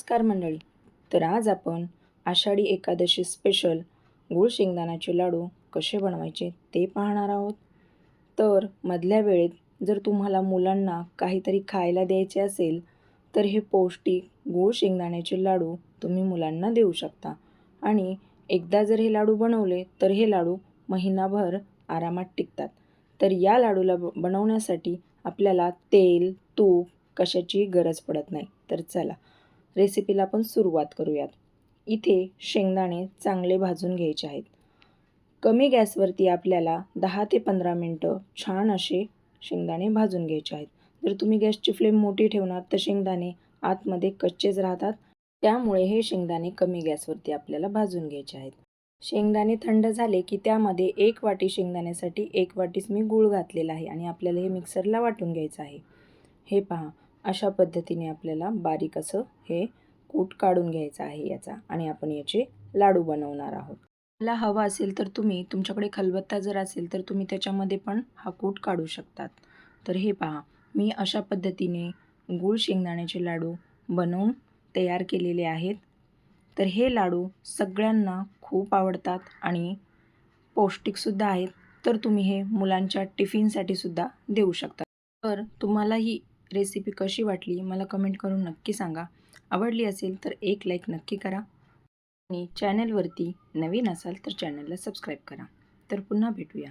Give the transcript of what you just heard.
नमस्कार मंडळी. तर आज आपण आषाढी एकादशी स्पेशल गुळ शेंगदाण्याचे लाडू कसे बनवायचे ते पाहणार आहोत. तर मधल्या वेळेत जर तुम्हाला मुलांना काहीतरी खायला द्यायचे असेल तर हे पौष्टिक गुळ शेंगदाण्याचे लाडू तुम्ही मुलांना देऊ शकता. आणि एकदा जर हे लाडू बनवले तर हे लाडू महिनाभर आरामात टिकतात. तर या लाडूला ब- बनवण्यासाठी आपल्याला तेल तूप कशाची गरज पडत नाही. तर चला रेसिपीला आपण सुरुवात करूयात. इथे शेंगदाणे चांगले भाजून घ्यायचे आहेत. कमी गॅसवरती आपल्याला दहा ते पंधरा मिनटं छान असे शेंगदाणे भाजून घ्यायचे आहेत. जर तुम्ही गॅसची फ्लेम मोठी ठेवणार तर शेंगदाणे आतमध्ये कच्चेच राहतात. त्यामुळे हे शेंगदाणे कमी गॅसवरती आपल्याला भाजून घ्यायचे आहेत. शेंगदाणे थंड झाले की त्यामध्ये एक वाटी शेंगदाण्यासाठी एक वाटीच मी गूळ घातलेला आहे आणि आपल्याला हे मिक्सरला वाटून घ्यायचं आहे. हे पहा अशा पद्धतीने आपल्याला बारीक असं हे कूट काढून घ्यायचं आहे याचा आणि आपण याचे लाडू बनवणार आहोत. मला हवा असेल तर तुम्ही तुमच्याकडे खलबत्ता जर असेल तर तुम्ही त्याच्यामध्ये पण हा कूट काढू शकतात. तर हे पहा मी अशा पद्धतीने गूळ शेंगदाण्याचे लाडू बनवून तयार केलेले आहेत. तर हे लाडू सगळ्यांना खूप आवडतात आणि पौष्टिकसुद्धा आहेत. तर तुम्ही हे मुलांच्या टिफिनसाठी सुद्धा देऊ शकता. तर तुम्हाला ही रेसिपी कशी वाटली मला कमेंट करून नक्की सांगा. आवडली असेल तर एक लाईक नक्की करा. आणि चॅनलवरती नवीन असाल तर चॅनलला सबस्क्राईब करा. तर पुन्हा भेटूया.